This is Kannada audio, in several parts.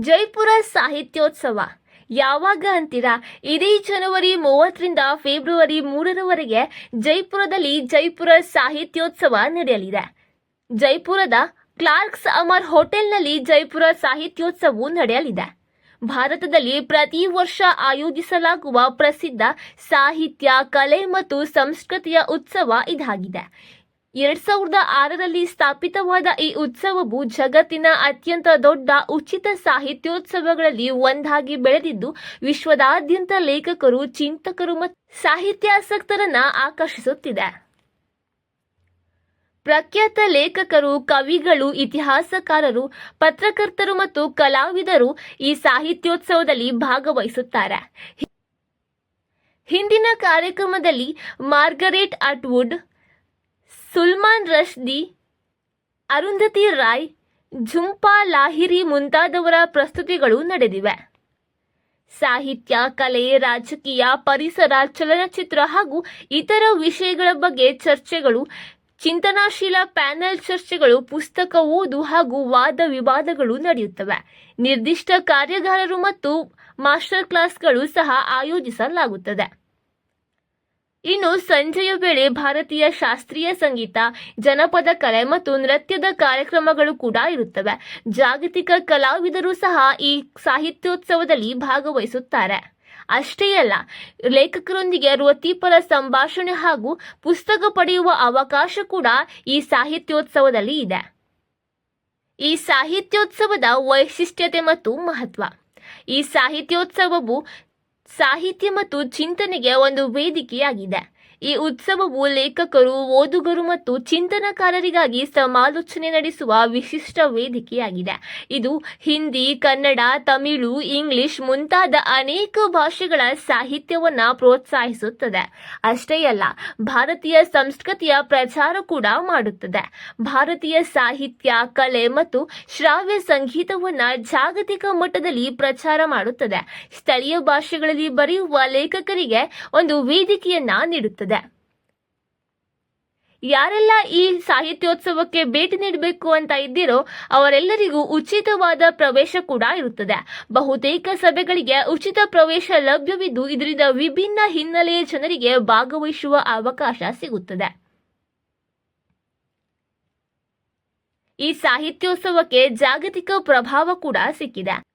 ಜೈಪುರ ಸಾಹಿತ್ಯೋತ್ಸವ. ಯಾವಾಗ ಅಂತೀರಾ? ಇದೇ ಜನವರಿ ಮೂವತ್ತರಿಂದ ಫೆಬ್ರವರಿ ಮೂರರವರೆಗೆ ಜೈಪುರದಲ್ಲಿ ಜೈಪುರ ಸಾಹಿತ್ಯೋತ್ಸವ ನಡೆಯಲಿದೆ. ಜೈಪುರದ ಕ್ಲಾರ್ಕ್ಸ್ ಅಮರ್ ಹೋಟೆಲ್ನಲ್ಲಿ ಜೈಪುರ ಸಾಹಿತ್ಯೋತ್ಸವವು ನಡೆಯಲಿದೆ. ಭಾರತದಲ್ಲಿ ಪ್ರತಿ ವರ್ಷ ಆಯೋಜಿಸಲಾಗುವ ಪ್ರಸಿದ್ಧ ಸಾಹಿತ್ಯ, ಕಲೆ ಮತ್ತು ಸಂಸ್ಕೃತಿಯ ಉತ್ಸವ ಇದಾಗಿದೆ. ಎರಡ್ ಸಾವಿರದ ಆರರಲ್ಲಿ ಸ್ಥಾಪಿತವಾದ ಈ ಉತ್ಸವವು ಜಗತ್ತಿನ ಅತ್ಯಂತ ದೊಡ್ಡ ಉಚಿತ ಸಾಹಿತ್ಯೋತ್ಸವಗಳಲ್ಲಿ ಒಂದಾಗಿ ಬೆಳೆದಿದ್ದು, ವಿಶ್ವದಾದ್ಯಂತ ಲೇಖಕರು, ಚಿಂತಕರು ಮತ್ತು ಸಾಹಿತ್ಯಾಸಕ್ತರನ್ನ ಆಕರ್ಷಿಸುತ್ತಿದೆ. ಪ್ರಖ್ಯಾತ ಲೇಖಕರು, ಕವಿಗಳು, ಇತಿಹಾಸಕಾರರು, ಪತ್ರಕರ್ತರು ಮತ್ತು ಕಲಾವಿದರು ಈ ಸಾಹಿತ್ಯೋತ್ಸವದಲ್ಲಿ ಭಾಗವಹಿಸುತ್ತಾರೆ. ಹಿಂದಿನ ಕಾರ್ಯಕ್ರಮದಲ್ಲಿ ಮಾರ್ಗರೇಟ್ ಅಟ್ವುಡ್ ಸುಲ್ಮಾನ್ ರಶ್ದಿ, ಅರುಂಧತಿ ರಾಯ್, ಝುಂಪಾ ಲಾಹಿರಿ ಮುಂತಾದವರ ಪ್ರಸ್ತುತಿಗಳು ನಡೆದಿವೆ. ಸಾಹಿತ್ಯ, ಕಲೆ, ರಾಜಕೀಯ, ಪರಿಸರ, ಚಲನಚಿತ್ರ ಹಾಗೂ ಇತರ ವಿಷಯಗಳ ಬಗ್ಗೆ ಚರ್ಚೆಗಳು, ಚಿಂತನಾಶೀಲ ಪ್ಯಾನೆಲ್ ಚರ್ಚೆಗಳು, ಪುಸ್ತಕ ಓದು ಹಾಗೂ ವಾದ ವಿವಾದಗಳು ನಡೆಯುತ್ತವೆ. ನಿರ್ದಿಷ್ಟ ಕಾರ್ಯಾಗಾರರು ಮತ್ತು ಮಾಸ್ಟರ್ ಕ್ಲಾಸ್ಗಳು ಸಹ ಆಯೋಜಿಸಲಾಗುತ್ತದೆ. ಇನ್ನು ಸಂಜೆಯ ವೇಳೆ ಭಾರತೀಯ ಶಾಸ್ತ್ರೀಯ ಸಂಗೀತ, ಜನಪದ ಕಲೆ ಮತ್ತು ನೃತ್ಯದ ಕಾರ್ಯಕ್ರಮಗಳು ಕೂಡ ಇರುತ್ತವೆ. ಜಾಗತಿಕ ಕಲಾವಿದರು ಸಹ ಈ ಸಾಹಿತ್ಯೋತ್ಸವದಲ್ಲಿ ಭಾಗವಹಿಸುತ್ತಾರೆ. ಅಷ್ಟೇ ಅಲ್ಲ, ಲೇಖಕರೊಂದಿಗೆ ವೃತ್ತಿಪರ ಸಂಭಾಷಣೆ ಹಾಗೂ ಪುಸ್ತಕ ಪಡೆಯುವ ಅವಕಾಶ ಕೂಡ ಈ ಸಾಹಿತ್ಯೋತ್ಸವದಲ್ಲಿ ಇದೆ. ಈ ಸಾಹಿತ್ಯೋತ್ಸವದ ವೈಶಿಷ್ಟ್ಯತೆ ಮತ್ತು ಮಹತ್ವ. ಈ ಸಾಹಿತ್ಯೋತ್ಸವವು ಸಾಹಿತ್ಯ ಮತ್ತು ಚಿಂತನೆಗೆ ಒಂದು ವೇದಿಕೆಯಾಗಿದೆ. ಈ ಉತ್ಸವವು ಲೇಖಕರು, ಓದುಗರು ಮತ್ತು ಚಿಂತನಕಾರರಿಗಾಗಿ ಸಮಾಲೋಚನೆ ನಡೆಸುವ ವಿಶಿಷ್ಟ ವೇದಿಕೆಯಾಗಿದೆ. ಇದು ಹಿಂದಿ, ಕನ್ನಡ, ತಮಿಳು, ಇಂಗ್ಲಿಷ್ ಮುಂತಾದ ಅನೇಕ ಭಾಷೆಗಳ ಸಾಹಿತ್ಯವನ್ನು ಪ್ರೋತ್ಸಾಹಿಸುತ್ತದೆ. ಅಷ್ಟೇ ಅಲ್ಲ, ಭಾರತೀಯ ಸಂಸ್ಕೃತಿಯ ಪ್ರಚಾರ ಕೂಡ ಮಾಡುತ್ತದೆ. ಭಾರತೀಯ ಸಾಹಿತ್ಯ, ಕಲೆ ಮತ್ತು ಶ್ರಾವ್ಯ ಸಂಗೀತವನ್ನು ಜಾಗತಿಕ ಮಟ್ಟದಲ್ಲಿ ಪ್ರಚಾರ ಮಾಡುತ್ತದೆ. ಸ್ಥಳೀಯ ಭಾಷೆಗಳಲ್ಲಿ ಬರೆಯುವ ಲೇಖಕರಿಗೆ ಒಂದು ವೇದಿಕೆಯನ್ನ ನೀಡುತ್ತದೆ. ಯಾರೆಲ್ಲ ಈ ಸಾಹಿತ್ಯೋತ್ಸವಕ್ಕೆ ಭೇಟಿ ನೀಡಬೇಕು ಅಂತ ಇದ್ದೀರೋ ಅವರೆಲ್ಲರಿಗೂ ಉಚಿತವಾದ ಪ್ರವೇಶ ಕೂಡ ಇರುತ್ತದೆ. ಬಹುತೇಕ ಸಭೆಗಳಿಗೆ ಉಚಿತ ಪ್ರವೇಶ ಲಭ್ಯವಿದ್ದು ಇದರಿಂದ ವಿಭಿನ್ನ ಹಿನ್ನೆಲೆಯ ಜನರಿಗೆ ಭಾಗವಹಿಸುವ ಅವಕಾಶ ಸಿಗುತ್ತದೆ. ಈ ಸಾಹಿತ್ಯೋತ್ಸವಕ್ಕೆ ಜಾಗತಿಕ ಪ್ರಭಾವ ಕೂಡ ಸಿಕ್ಕಿದೆ.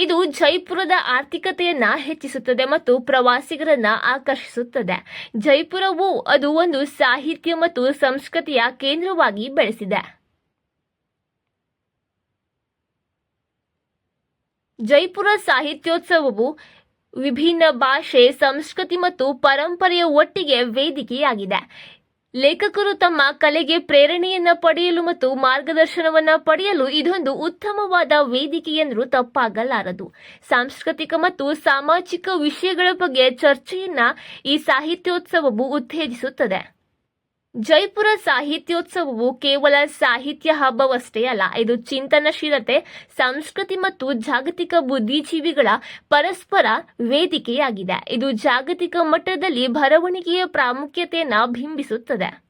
ಇದು ಜೈಪುರದ ಆರ್ಥಿಕತೆಯನ್ನ ಹೆಚ್ಚಿಸುತ್ತದೆ ಮತ್ತು ಪ್ರವಾಸಿಗರನ್ನ ಆಕರ್ಷಿಸುತ್ತದೆ. ಜೈಪುರವು ಅದು ಒಂದು ಸಾಹಿತ್ಯ ಮತ್ತು ಸಂಸ್ಕೃತಿಯ ಕೇಂದ್ರವಾಗಿ ಬೆಳೆಸಿದೆ. ಜೈಪುರ ಸಾಹಿತ್ಯೋತ್ಸವವು ವಿಭಿನ್ನ ಭಾಷೆ, ಸಂಸ್ಕೃತಿ ಮತ್ತು ಪರಂಪರೆಯ ಒಟ್ಟಿಗೆ ವೇದಿಕೆಯಾಗಿದೆ. ಲೇಖಕರು ತಮ್ಮ ಕಲೆಗೆ ಪ್ರೇರಣೆಯನ್ನ ಪಡೆಯಲು ಮತ್ತು ಮಾರ್ಗದರ್ಶನವನ್ನ ಪಡೆಯಲು ಇದೊಂದು ಉತ್ತಮವಾದ ವೇದಿಕೆ ಎಂದರೂ ತಪ್ಪಾಗಲಾರದು. ಸಾಂಸ್ಕೃತಿಕ ಮತ್ತು ಸಾಮಾಜಿಕ ವಿಷಯಗಳ ಬಗ್ಗೆ ಚರ್ಚೆಯನ್ನ ಈ ಸಾಹಿತ್ಯೋತ್ಸವವು ಉತ್ತೇಜಿಸುತ್ತದೆ. ಜೈಪುರ ಸಾಹಿತ್ಯೋತ್ಸವವು ಕೇವಲ ಸಾಹಿತ್ಯ ಹಬ್ಬವಷ್ಟೇ ಅಲ್ಲ, ಇದು ಚಿಂತನಶೀಲತೆ, ಸಂಸ್ಕೃತಿ ಮತ್ತು ಜಾಗತಿಕ ಬುದ್ಧಿಜೀವಿಗಳ ಪರಸ್ಪರ ವೇದಿಕೆಯಾಗಿದೆ. ಇದು ಜಾಗತಿಕ ಮಟ್ಟದಲ್ಲಿ ಬರವಣಿಗೆಯ ಪ್ರಾಮುಖ್ಯತೆಯನ್ನು ಬಿಂಬಿಸುತ್ತದೆ.